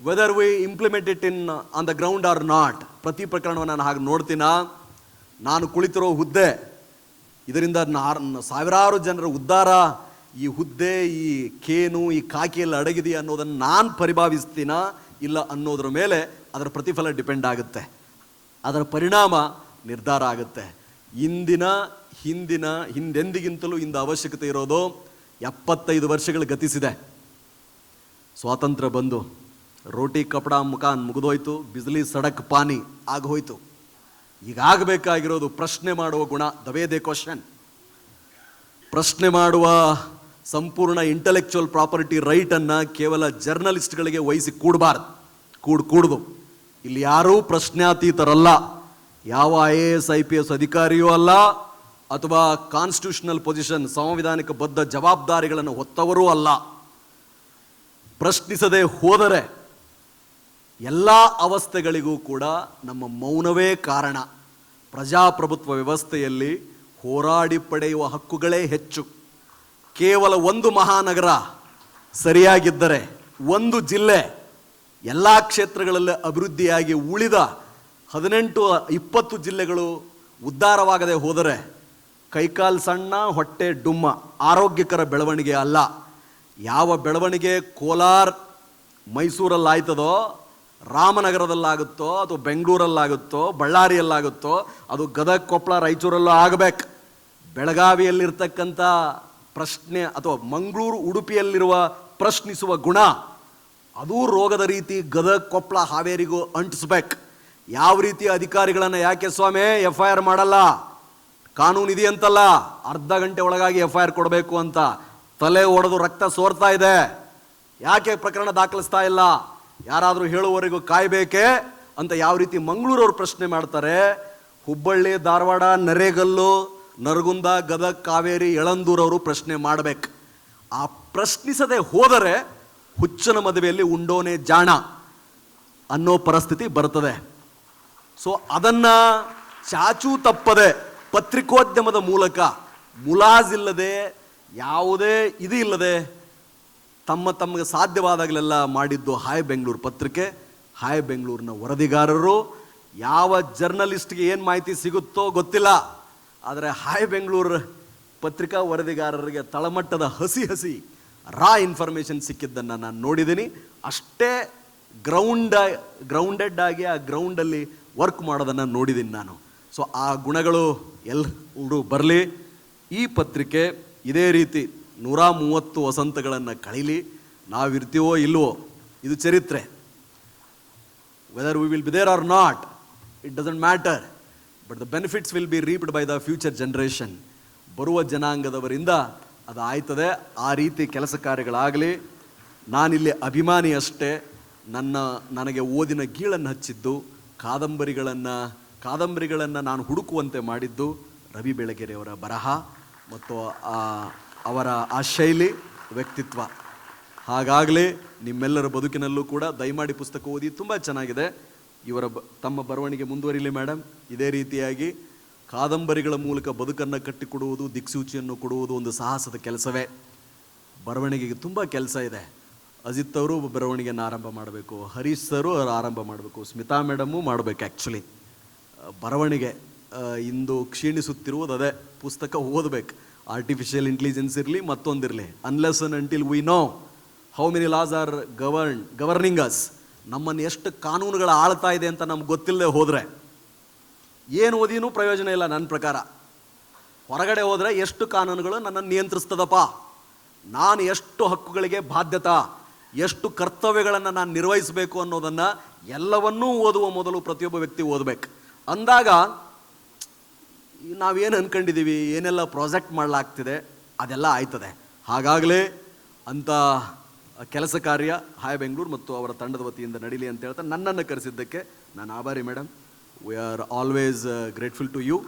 whether we implement it in on the ground or not ಪ್ರತಿ ಪ್ರಕರಣವನ್ನು ನಾನು ಹಾಗೆ ನೋಡ್ತೀನ? ನಾನು ಕುಳಿತಿರೋ ಹುದ್ದೆ, ಇದರಿಂದ ಸಾವಿರಾರು ಜನರ ಉದ್ಧಾರ, ಈ ಹುದ್ದೆ, ಈ ಕೇನು, ಈ ಕಾಕಿಯಲ್ಲಿ ಅಡಗಿದೆ ಅನ್ನೋದನ್ನು ನಾನು ಪರಿಭಾವಿಸ್ತೀನ ಇಲ್ಲ ಅನ್ನೋದ್ರ ಮೇಲೆ ಅದರ ಪ್ರತಿಫಲ ಡಿಪೆಂಡ್ ಆಗುತ್ತೆ. ಅದರ ಪರಿಣಾಮ ನಿರ್ಧಾರ ಆಗುತ್ತೆ. ಇಂದಿನ, ಹಿಂದಿನ, ಹಿಂದೆಂದಿಗಿಂತಲೂ ಇಂದ ಅವಶ್ಯಕತೆ ಇರೋದು ಎಪ್ಪತ್ತೈದು ವರ್ಷಗಳು ಗತಿಸಿದೆ. ಸ್ವಾತಂತ್ರ್ಯ ಬಂದು. ರೋಟಿ ಕಪಡ ಮುಖಾನ್ ಮುಗಿದೋಯ್ತು, ಬಿಸಿಲಿ ಸಡಕ್ ಪಾನಿ ಆಗೋಯ್ತು. ಈಗ ಆಗಬೇಕಾಗಿರೋದು ಪ್ರಶ್ನೆ ಮಾಡುವ ಗುಣ ದವೇ ದೇ ಕ್ವಶನ್ ಪ್ರಶ್ನೆ ಮಾಡುವ ಸಂಪೂರ್ಣ ಇಂಟೆಲೆಕ್ಚುವಲ್ ಪ್ರಾಪರ್ಟಿ ರೈಟನ್ನು ಕೇವಲ ಜರ್ನಲಿಸ್ಟ್ಗಳಿಗೆ ವಹಿಸಿ ಕೂಡಬಾರ್ದು. ಕೂಡ್, ಕೂಡ್ದು. ಇಲ್ಲಿ ಯಾರೂ ಪ್ರಶ್ನಾತೀತರಲ್ಲ. ಯಾವ I A S I P S ಅಧಿಕಾರಿಯೂ ಅಲ್ಲ, ಅಥವಾ ಕಾನ್ಸ್ಟಿಟ್ಯೂಷನಲ್ ಪೊಸಿಷನ್ ಸಂವಿಧಾನಿಕ ಬದ್ಧ ಜವಾಬ್ದಾರಿಗಳನ್ನು ಹೊತ್ತವರೂ ಅಲ್ಲ. ಪ್ರಶ್ನಿಸದೆ ಹೋದರೆ ಎಲ್ಲ ಅವಸ್ಥೆಗಳಿಗೂ ಕೂಡ ನಮ್ಮ ಮೌನವೇ ಕಾರಣ. ಪ್ರಜಾಪ್ರಭುತ್ವ ವ್ಯವಸ್ಥೆಯಲ್ಲಿ ಹೋರಾಡಿ ಪಡೆಯುವ ಹಕ್ಕುಗಳೇ ಹೆಚ್ಚು. ಕೇವಲ ಒಂದು ಮಹಾನಗರ ಸರಿಯಾಗಿದ್ದರೆ ಒಂದು ಜಿಲ್ಲೆ ಎಲ್ಲ ಕ್ಷೇತ್ರಗಳಲ್ಲಿ ಅಭಿವೃದ್ಧಿಯಾಗಿ ಉಳಿದ ಹದಿನೆಂಟು, ಇಪ್ಪತ್ತು ಜಿಲ್ಲೆಗಳು ಉದ್ಧಾರವಾಗದೆ ಹೋದರೆ ಕೈಕಾಲು ಸಣ್ಣ, ಹೊಟ್ಟೆ ಡುಮ್ಮ, ಆರೋಗ್ಯಕರ ಬೆಳವಣಿಗೆ ಅಲ್ಲ. ಯಾವ ಬೆಳವಣಿಗೆ ಕೋಲಾರ್ ಮೈಸೂರಲ್ಲಿ ಆಯ್ತದೋ ರಾಮನಗರದಲ್ಲಾಗುತ್ತೋ ಅಥವಾ ಬೆಂಗಳೂರಲ್ಲಾಗುತ್ತೋ, ಬಳ್ಳಾರಿಯಲ್ಲಾಗುತ್ತೋ, ಅದು ಗದಗ, ಕೊಪ್ಪಳ, ರಾಯಚೂರಲ್ಲೂ ಆಗಬೇಕು. ಬೆಳಗಾವಿಯಲ್ಲಿರ್ತಕ್ಕಂಥ ಪ್ರಶ್ನೆ ಅಥವಾ ಮಂಗಳೂರು, ಉಡುಪಿಯಲ್ಲಿರುವ ಪ್ರಶ್ನಿಸುವ ಗುಣ, ಅದೂ ರೋಗದ ರೀತಿ ಗದಗ, ಕೊಪ್ಪಳ, ಹಾವೇರಿಗೂ ಅಂಟಿಸ್ಬೇಕು. ಯಾವ ರೀತಿಯ ಅಧಿಕಾರಿಗಳನ್ನು ಯಾಕೆ ಸ್ವಾಮಿ ಎಫ್ ಐ ಆರ್ ಮಾಡಲ್ಲ? ಕಾನೂನು ಇದೆಯಂತಲ್ಲ ಅರ್ಧ ಗಂಟೆ ಒಳಗಾಗಿ ಎಫ್ ಐ ಆರ್ ಕೊಡಬೇಕು ಅಂತ. ತಲೆ ಒಡೆದು ರಕ್ತ ಸೋರ್ತಾ ಇದೆ. ಯಾಕೆ ಪ್ರಕರಣ ದಾಖಲಿಸ್ತಾ ಇಲ್ಲ? ಯಾರಾದರೂ ಹೇಳುವವರೆಗೂ ಕಾಯಬೇಕೇ ಅಂತ ಯಾವ ರೀತಿ ಮಂಗಳೂರವ್ರು ಪ್ರಶ್ನೆ ಮಾಡ್ತಾರೆ, ಹುಬ್ಬಳ್ಳಿ, ಧಾರವಾಡ, ನರೇಗಲ್ಲು, ನರಗುಂದ, ಗದಗ್, ಕಾವೇರಿ, ಯಳಂದೂರವರು ಪ್ರಶ್ನೆ ಮಾಡಬೇಕು. ಆ ಪ್ರಶ್ನಿಸದೆ ಹೋದರೆ ಹುಚ್ಚನ ಮದುವೆಯಲ್ಲಿ ಉಂಡೋನೆ ಜಾಣ ಅನ್ನೋ ಪರಿಸ್ಥಿತಿ ಬರ್ತದೆ ಸೊ ಅದನ್ನು ಚಾಚೂ ತಪ್ಪದೆ ಪತ್ರಿಕೋದ್ಯಮದ ಮೂಲಕ ಮುಲಾಜಿಲ್ಲದೆ ಯಾವುದೇ ಇದು ಇಲ್ಲದೆ ತಮ್ಮ ತಮಗೆ ಸಾಧ್ಯವಾದಾಗಲೆಲ್ಲ ಮಾಡಿದ್ದು ಹಾಯ್ ಬೆಂಗಳೂರು ಪತ್ರಿಕೆ, ಹಾಯ್ ಬೆಂಗಳೂರಿನ ವರದಿಗಾರರು. ಯಾವ ಜರ್ನಲಿಸ್ಟ್ಗೆ ಏನು ಮಾಹಿತಿ ಸಿಗುತ್ತೋ ಗೊತ್ತಿಲ್ಲ. ಆದರೆ ಹಾಯ್ ಬೆಂಗಳೂರು ಪತ್ರಿಕಾ ವರದಿಗಾರರಿಗೆ ತಳಮಟ್ಟದ ಹಸಿ ಹಸಿ ರಾ ಇನ್ಫಾರ್ಮೇಷನ್ ಸಿಕ್ಕಿದ್ದನ್ನು ನಾನು ನೋಡಿದ್ದೀನಿ. ಅಷ್ಟೇ ಗ್ರೌಂಡ್ ಗ್ರೌಂಡೆಡ್ ಆಗಿ ಆ ಗ್ರೌಂಡಲ್ಲಿ ವರ್ಕ್ ಮಾಡೋದನ್ನು ನೋಡಿದ್ದೀನಿ ನಾನು. ಸೊ ಆ ಗುಣಗಳು ಎಲ್ಲರೂ ಬರಲಿ. ಈ ಪತ್ರಿಕೆ ಇದೇ ರೀತಿ ನೂರ ಮೂವತ್ತು ವಸಂತಗಳನ್ನು ಕಳೀಲಿ ನಾವಿರ್ತೀವೋ ಇಲ್ವೋ ಇದು ಚರಿತ್ರೆ. Whether we will be there or not it doesn't matter but the benefits will be reaped by the future generation ಬರುವ ಜನಾಂಗದವರಿಂದ ಅದು ಆಯ್ತದೆ. ಆ ರೀತಿ ಕೆಲಸ ಕಾರ್ಯಗಳಾಗಲಿ. ನಾನಿಲ್ಲಿ ಅಭಿಮಾನಿ ಅಷ್ಟೇ. ನನ್ನ, ನನಗೆ ಓದಿನ ಗೀಳನ್ನು ಹಚ್ಚಿದ್ದು, ಕಾದಂಬರಿಗಳನ್ನು ಕಾದಂಬರಿಗಳನ್ನು ನಾನು ಹುಡುಕುವಂತೆ ಮಾಡಿದ್ದು ರವಿ ಬೆಳಗೆರೆಯವರ ಬರಹ. ಮತ್ತು ಆ ಅವರ ಆ ಶೈಲಿ, ವ್ಯಕ್ತಿತ್ವ. ಹಾಗಾಗಲೇ ನಿಮ್ಮೆಲ್ಲರ ಬದುಕಿನಲ್ಲೂ ಕೂಡ ದಯಮಾಡಿ ಪುಸ್ತಕ ಓದಿ ತುಂಬ ಚೆನ್ನಾಗಿದೆ. ಇವರ ಬ, ತಮ್ಮ ಬರವಣಿಗೆ ಮುಂದುವರಿಲಿ ಮೇಡಮ್ ಇದೇ ರೀತಿಯಾಗಿ ಕಾದಂಬರಿಗಳ ಮೂಲಕ ಬದುಕನ್ನು ಕಟ್ಟಿಕೊಡುವುದು, ದಿಕ್ಸೂಚಿಯನ್ನು ಕೊಡುವುದು ಒಂದು ಸಾಹಸದ ಕೆಲಸವೇ. ಬರವಣಿಗೆಗೆ ತುಂಬ ಕೆಲಸ ಇದೆ. ಅಜಿತ್ ಅವರು ಬರವಣಿಗೆಯನ್ನು ಆರಂಭ ಮಾಡಬೇಕು, ಹರೀಶ್ ಸರು ಆರಂಭ ಮಾಡಬೇಕು, ಸ್ಮಿತಾ ಮೇಡಮು ಮಾಡಬೇಕು ಆ್ಯಕ್ಚುಲಿ ಬರವಣಿಗೆ ಇಂದು ಕ್ಷೀಣಿಸುತ್ತಿರುವುದು ಅದೇ, ಪುಸ್ತಕ ಓದಬೇಕು. ಆರ್ಟಿಫಿಷಿಯಲ್ ಇಂಟೆಲಿಜೆನ್ಸ್ ಇರಲಿ ಮತ್ತೊಂದಿರಲಿ unless and until we know how many laws are govern governing us ನಮ್ಮನ್ನು ಎಷ್ಟು ಕಾನೂನುಗಳು ಆಳ್ತಾ ಇದೆ ಅಂತ ನಮ್ಗೆ ಗೊತ್ತಿಲ್ಲದೆ ಹೋದರೆ, ಏನು ಓದಿನೂ ಪ್ರಯೋಜನ ಇಲ್ಲ ನನ್ನ ಪ್ರಕಾರ. ಹೊರಗಡೆ ಹೋದರೆ ಎಷ್ಟು ಕಾನೂನುಗಳು ನನ್ನನ್ನು ನಿಯಂತ್ರಿಸ್ತದಪ್ಪ. ನಾನು ಎಷ್ಟು ಹಕ್ಕುಗಳಿಗೆ ಬಾಧ್ಯತಾ, ಎಷ್ಟು ಕರ್ತವ್ಯಗಳನ್ನು ನಾನು ನಿರ್ವಹಿಸಬೇಕು ಅನ್ನೋದನ್ನು ಎಲ್ಲವನ್ನೂ ಓದುವ ಮೊದಲು ಪ್ರತಿಯೊಬ್ಬ ವ್ಯಕ್ತಿ ಓದಬೇಕು. ಅಂದಾಗ ನಾವೇನು ಅಂದ್ಕೊಂಡಿದ್ದೀವಿ ಏನೆಲ್ಲ ಪ್ರಾಜೆಕ್ಟ್ ಮಾಡಲಾಗ್ತಿದೆ? ಅದೆಲ್ಲ ಆಯ್ತದೆ. ಹಾಗಾಗಲೇ ಅಂಥ ಕೆಲಸ ಕಾರ್ಯ ಹಾಯ್ ಬೆಂಗಳೂರು ಮತ್ತು ಅವರ ತಂಡದ ವತಿಯಿಂದ ನಡೀಲಿ ಅಂತ ಹೇಳ್ತಾ ನನ್ನನ್ನು ಕರೆಸಿದ್ದಕ್ಕೆ ನಾನು ಆಭಾರಿ madam we are always grateful to you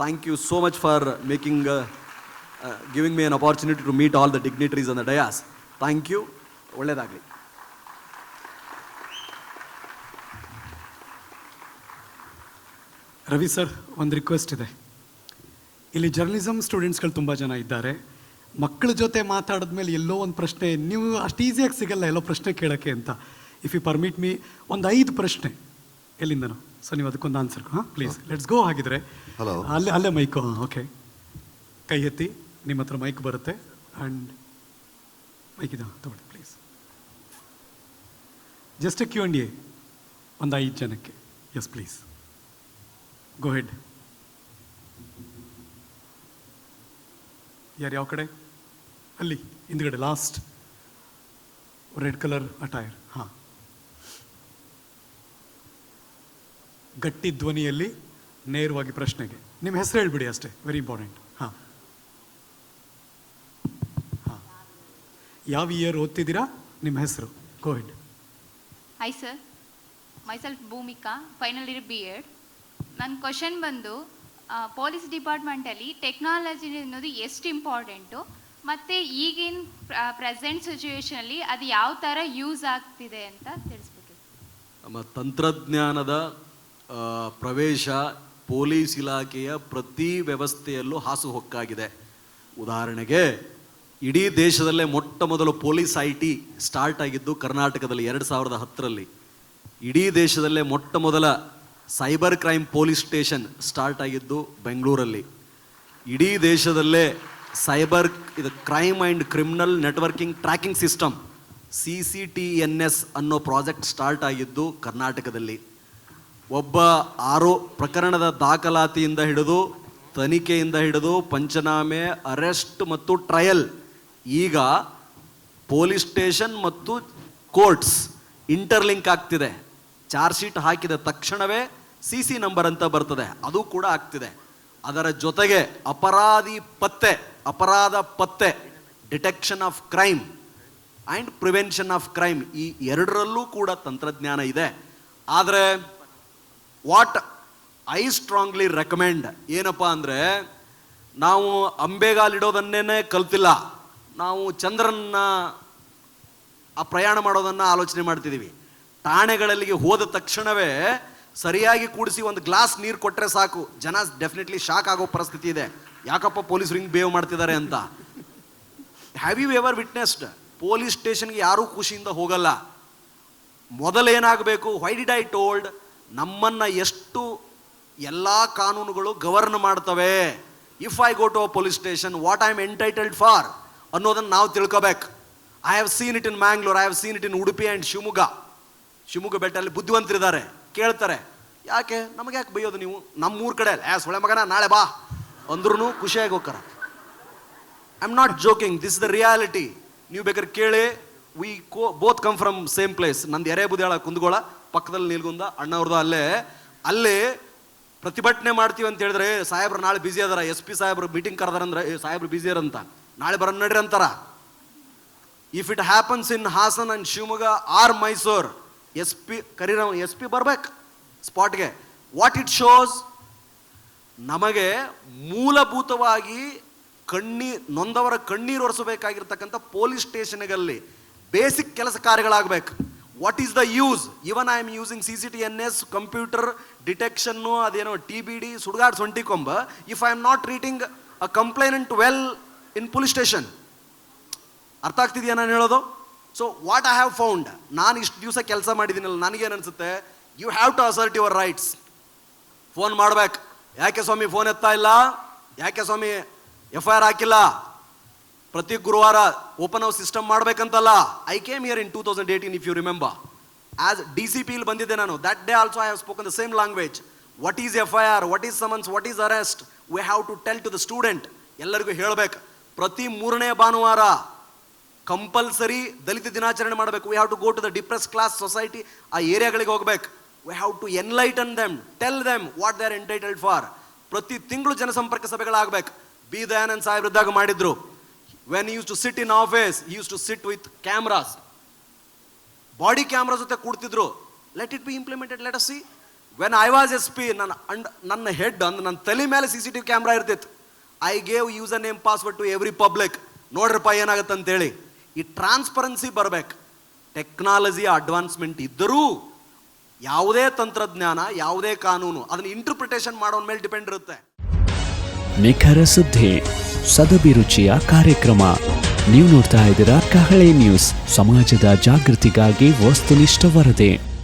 thank you so much for making giving me an opportunity to meet all the dignitaries on the dais thank you ಒಳ್ಳೆಯದಾಗಲಿ ರವಿ ಸರ್, ಒಂದು ರಿಕ್ವೆಸ್ಟ್ ಇದೆ. ಇಲ್ಲಿ ಜರ್ನಲಿಸಮ್ ಸ್ಟೂಡೆಂಟ್ಸ್ಗಳು ತುಂಬ ಜನ ಇದ್ದಾರೆ. ಮಕ್ಕಳ ಜೊತೆ ಮಾತಾಡಿದ ಮೇಲೆ ಎಲ್ಲೋ ಒಂದು ಪ್ರಶ್ನೆ ನೀವು ಅಷ್ಟು ಈಸಿಯಾಗಿ ಸಿಗಲ್ಲ ಎಲ್ಲೋ ಪ್ರಶ್ನೆ ಕೇಳೋಕ್ಕೆ ಅಂತ. ಇಫ್ ಯು ಪರ್ಮಿಟ್ ಮೀ ಒಂದು ಐದು ಪ್ರಶ್ನೆ. ಎಲ್ಲಿಂದನೋ? ಸೊ ನೀವು ಅದಕ್ಕೊಂದು ಆನ್ಸರ್ ಹಾಂ ಪ್ಲೀಸ್ ಲೆಟ್ಸ್ ಗೋ ಹಾಗಿದ್ರೆ. ಹಲೋ ಅಲ್ಲೇ ಅಲ್ಲೇ ಮೈಕು ಹಾಂ ಓಕೆ ಕೈ ಎತ್ತಿ ನಿಮ್ಮ ಹತ್ರ ಮೈಕ್ ಬರುತ್ತೆ. ಆ್ಯಂಡ್ ಮೈಕ್ ಇದೆ ತಗೊಳ್ಳಿ please just queue and a ಒಂದು ಐದು ಜನಕ್ಕೆ. ಎಸ್ ಪ್ಲೀಸ್ ಗೋ ಹೆಡ್ ಯಾರು ಯಾವ ಕಡೆ? ಅಲ್ಲಿ, ಹಿಂದ್ಗಡೆ ಲಾಸ್ಟ್ ರೆಡ್ ಕಲರ್ ಅಟೈರ್ ಹಾಂ. ಗಟ್ಟಿ ಧ್ವನಿಯಲ್ಲಿ ನೇರವಾಗಿ ಪ್ರಶ್ನೆಗೆ. ನಿಮ್ಮ ಹೆಸರು ಹೇಳ್ಬಿಡಿ ಅಷ್ಟೇ ವೆರಿ ಇಂಪಾರ್ಟೆಂಟ್ ಹಾಂ. ಹಾಂ. ಯಾವ ಇಯರ್ ಓದ್ತಿದ್ದೀರಾ? ನಿಮ್ಮ ಹೆಸರು Covid I sir myself Bhoomika final year B Ed ನನ್ನ ಕ್ವಶನ್ ಬಂದು ಪೊಲೀಸ್ ಡಿಪಾರ್ಟ್ಮೆಂಟಲ್ಲಿ ಟೆಕ್ನಾಲಜಿ ಅನ್ನೋದು ಎಷ್ಟು ಇಂಪಾರ್ಟೆಂಟು ಮತ್ತು ಈಗಿನ ಪ್ರೆಸೆಂಟ್ ಸಿಚುವೇಶನಲ್ಲಿ ಅದು ಯಾವ ಥರ ಯೂಸ್ ಆಗ್ತಿದೆ ಅಂತ ತಿಳಿಸ್ಬೇಕು. ನಮ್ಮ ತಂತ್ರಜ್ಞಾನದ ಪ್ರವೇಶ ಪೊಲೀಸ್ ಇಲಾಖೆಯ ಪ್ರತಿ ವ್ಯವಸ್ಥೆಯಲ್ಲೂ ಹಾಸುಹೊಕ್ಕಾಗಿದೆ ಉದಾಹರಣೆಗೆ, ಇಡೀ ದೇಶದಲ್ಲೇ ಮೊಟ್ಟ ಮೊದಲು ಪೊಲೀಸ್ ಐ ಟಿ ಸ್ಟಾರ್ಟ್ ಆಗಿದ್ದು ಕರ್ನಾಟಕದಲ್ಲಿ ಎರಡು ಸಾವಿರದ ಹತ್ತರಲ್ಲಿ. ಇಡೀ ದೇಶದಲ್ಲೇ ಮೊಟ್ಟ ಮೊದಲ cyber crime police station start ಆಗಿದ್ದು ಬೆಂಗಳೂರಲ್ಲಿ. ಇಡೀ ದೇಶದಲ್ಲೇ ಸೈಬರ್ ಇದು crime and criminal networking tracking system, C C T N S ಅನ್ನೋ ಪ್ರಾಜೆಕ್ಟ್ ಸ್ಟಾರ್ಟ್ ಆಗಿದ್ದು ಕರ್ನಾಟಕದಲ್ಲಿ. ಒಬ್ಬ ಆರೋ ಪ್ರಕರಣದ ದಾಖಲಾತಿಯಿಂದ ಹಿಡಿದು ತನಿಖೆಯಿಂದ ಹಿಡಿದು ಪಂಚನಾಮೆ, ಅರೆಸ್ಟ್ ಮತ್ತು ಟ್ರಯಲ್ ಈಗ ಪೊಲೀಸ್ ಸ್ಟೇಷನ್ ಮತ್ತು ಕೋರ್ಟ್ಸ್ ಇಂಟರ್ಲಿಂಕ್ ಆಗ್ತಿದೆ. ಚಾರ್ಜ್ ಶೀಟ್ ಹಾಕಿದ ತಕ್ಷಣವೇ ಸಿ ಸಿ ನಂಬರ್ ಅಂತ ಬರ್ತದೆ. ಅದು ಕೂಡ ಆಗ್ತಿದೆ. ಅದರ ಜೊತೆಗೆ ಅಪರಾಧಿ ಪತ್ತೆ, ಅಪರಾಧ ಪತ್ತೆ detection of crime and prevention of crime ಈ ಎರಡರಲ್ಲೂ ಕೂಡ ತಂತ್ರಜ್ಞಾನ ಇದೆ. ಆದರೆ ವಾಟ್ ಐ ಸ್ಟ್ರಾಂಗ್ಲಿ ರೆಕಮೆಂಡ್ ಏನಪ್ಪ ಅಂದರೆ ನಾವು ಅಂಬೆಗಾಲಿಡೋದನ್ನೇ ಕಲ್ತಿಲ್ಲ. ನಾವು ಚಂದ್ರನ್ನ ಆ ಪ್ರಯಾಣ ಮಾಡೋದನ್ನು ಆಲೋಚನೆ ಮಾಡ್ತಿದ್ದೀವಿ ಠಾಣೆಗಳಲ್ಲಿಗೆ ಹೋದ ತಕ್ಷಣವೇ ಸರಿಯಾಗಿ ಕೂಡಿಸಿ ಒಂದು ಗ್ಲಾಸ್ ನೀರು ಕೊಟ್ಟರೆ ಸಾಕು. ಜನ ಡೆಫಿನೆಟ್ಲಿ ಶಾಕ್ ಆಗೋ ಪರಿಸ್ಥಿತಿ ಇದೆ. ಯಾಕಪ್ಪ ಪೊಲೀಸರು ಹಿಂಗೆ ಬೇವ್ ಮಾಡ್ತಿದ್ದಾರೆ ಅಂತ? Have you ever witnessed police ಸ್ಟೇಷನ್ಗೆ ಯಾರೂ ಖುಷಿಯಿಂದ ಹೋಗಲ್ಲ. ಮೊದಲೇನಾಗಬೇಕು ವೈ ಡಿಡ್ ಐ ಟೋಲ್ಡ್ ನಮ್ಮನ್ನು ಎಷ್ಟು ಎಲ್ಲ ಕಾನೂನುಗಳು ಗವರ್ನ್ ಮಾಡ್ತವೆ? If I go to a police station what I am entitled for ಅನ್ನೋದನ್ನು ನಾವು ತಿಳ್ಕೋಬೇಕು. I have seen it in Mangalore I have seen it in Udupi and Shivamogga Shivamogga ಬೆಟ್ಟಲ್ಲಿ ಬುದ್ಧಿವಂತರಿದ್ದಾರೆ. ಕೇಳ್ತಾರೆ. ಯಾಕೆ? ನಮಗೆ ಯಾಕೆ ಬೈಯೋದು ನೀವು? ನಮ್ಮೂರ ಕಡೆ ಏ ಸೊಳೆ ಮಗನ, ನಾಳೆ ಬಾ. ಅಂದ್ರೂ ಖುಷಿಯಾಗಿ ಹೋಗ್ತಾರ. I am not joking this the reality ನೀವು ಬೇಕಾದ್ರೆ ಕೇಳಿ. We co both come from same place ನಂದು ಎರೆ ಬುದಿಯಾಳ ಕುಂದಗೋಳ, ಪಕ್ಕದಲ್ಲಿ ನಿಲ್ಗುಂದ ಅಣ್ಣವ್ರದ್ದು ಅಲ್ಲೇ. ಅಲ್ಲಿ ಪ್ರತಿಭಟನೆ ಮಾಡ್ತೀವಿ ಅಂತ ಹೇಳಿದ್ರೆ, ಸಾಹೇಬ್ರು ನಾಳೆ ಬಿಸಿ ಅದಾರ. ಎಸ್ ಪಿ ಸಾಹೇಬ್ರು ಮೀಟಿಂಗ್ ಕರೆದಾರ ಅಂದ್ರೆ ಸಾಹೇಬ್ರು ಬಿಸಿ ಅಂತ ನಾಳೆ ಬರೋಣ ನಡ್ರಿ ಅಂತಾರ. If it happens in Hassan and Shivamogga or Mysore S P ಕರೀರ S P ಬರ್ಬೇಕು ಸ್ಪಾಟ್ಗೆ. ವಾಟ್ ಇಟ್ ಶೋಸ್ ನಮಗೆ ಮೂಲಭೂತವಾಗಿ ಕಣ್ಣಿ, ನೊಂದವರ ಕಣ್ಣೀರು ಒರೆಸಬೇಕಾಗಿರ್ತಕ್ಕಂಥ ಪೊಲೀಸ್ ಸ್ಟೇಷನ್ಗಳಲ್ಲಿ ಬೇಸಿಕ್ ಕೆಲಸ ಕಾರ್ಯಗಳಾಗಬೇಕು. What is the use even I am using C C T N S computer ಡಿಟೆಕ್ಷನ್ನು ಅದೇನೋ T B D ಸುಡುಗಾಡ್ ಸೊಂಟಿ ಕೊಂಬ. If I am not treating a complainant well in police station ಅರ್ಥ ಆಗ್ತಿದೆಯಾ ನಾನು ಹೇಳೋದು? So what I have found ನಾನು ಇಷ್ಟು ದಿವಸ ಕೆಲಸ ಮಾಡಿದ್ದೀನಲ್ಲ ನನಗೇನು ಅನಿಸುತ್ತೆ you have to assert your rights phone ಮಾಡ್ಬೇಕು. ಯಾಕೆ ಸ್ವಾಮಿ ಫೋನ್ ಎತ್ತಾ ಇಲ್ಲ? ಯಾಕೆ ಸ್ವಾಮಿ ಎಫ್ ಐ ಆರ್ ಹಾಕಿಲ್ಲ? ಪ್ರತಿ ಗುರುವಾರ open house system ಮಾಡ್ಬೇಕಂತಲ್ಲ. I came year in two thousand eighteen if you remember as D C P ಇಲ್ಲಿ ಬಂದಿದ್ದೆ ನಾನು. That day also I have spoken the same language what is F I R what is summons what is arrest we have to tell to the student ಎಲ್ಲರಿಗೂ ಹೇಳಬೇಕು. ಪ್ರತಿ ಮೂರನೇ ಭಾನುವಾರ compulsory ದಲಿತ ದಿನಾಚರಣೆ ಮಾಡಬೇಕು. We have to go to the depress class society ಆ ಏರಿಯಾಗಳಿಗೆ ಹೋಗ್ಬೇಕು. We have to enlighten them tell them what they are entitled for ಪ್ರತಿ ತಿಂಗಳು ಜನಸಂಪರ್ಕ ಸಭೆಗಳಾಗಬೇಕು. ಬಿ ದಯಾನಂದ್ ಸಾಹೇಬ್ರಿದ್ದಾಗ ಮಾಡಿದ್ರು. When use to sit in office use to sit with cameras body camera ಜೊತೆ ಕೂಡ್ತಿದ್ರು. Let it be implemented let see when I was S P ನನ್ನ and, ನನ್ನ head ಅಂದ್ರೆ ನನ್ನ ತಲೆ ಮೇಲೆ C C T V camera ಇರ್ತಿತ್ತು. I gave user name password to every public ನೋಡ್ರಪ್ಪ ಏನಾಗುತ್ತೆ ಅಂತೇಳಿ ಈ ಟ್ರಾನ್ಸ್ಪರೆನ್ಸಿ ಬರಬೇಕು. ಟೆಕ್ನಾಲಜಿ ಅಡ್ವಾನ್ಸ್ಮೆಂಟ್ ಇದ್ದರೂ ಯಾವುದೇ ತಂತ್ರಜ್ಞಾನ, ಯಾವುದೇ ಕಾನೂನು ಅದನ್ನ ಇಂಟರ್ಪ್ರಿಟೇಷನ್ ಮಾಡೋನ್ ಮೇಲೆ ಡಿಪೆಂಡ್ ಇರುತ್ತೆ. ನಿಖರ ಸುದ್ದಿ ಸದಭಿರುಚಿಯ ಕಾರ್ಯಕ್ರಮ. ನೀವು ನೋಡ್ತಾ ಇದ್ದೀರಾ ಕಹಳೆ ನ್ಯೂಸ್ ಸಮಾಜದ ಜಾಗೃತಿಗಾಗಿ ವಸ್ತುನಿಷ್ಠ ವರದಿ.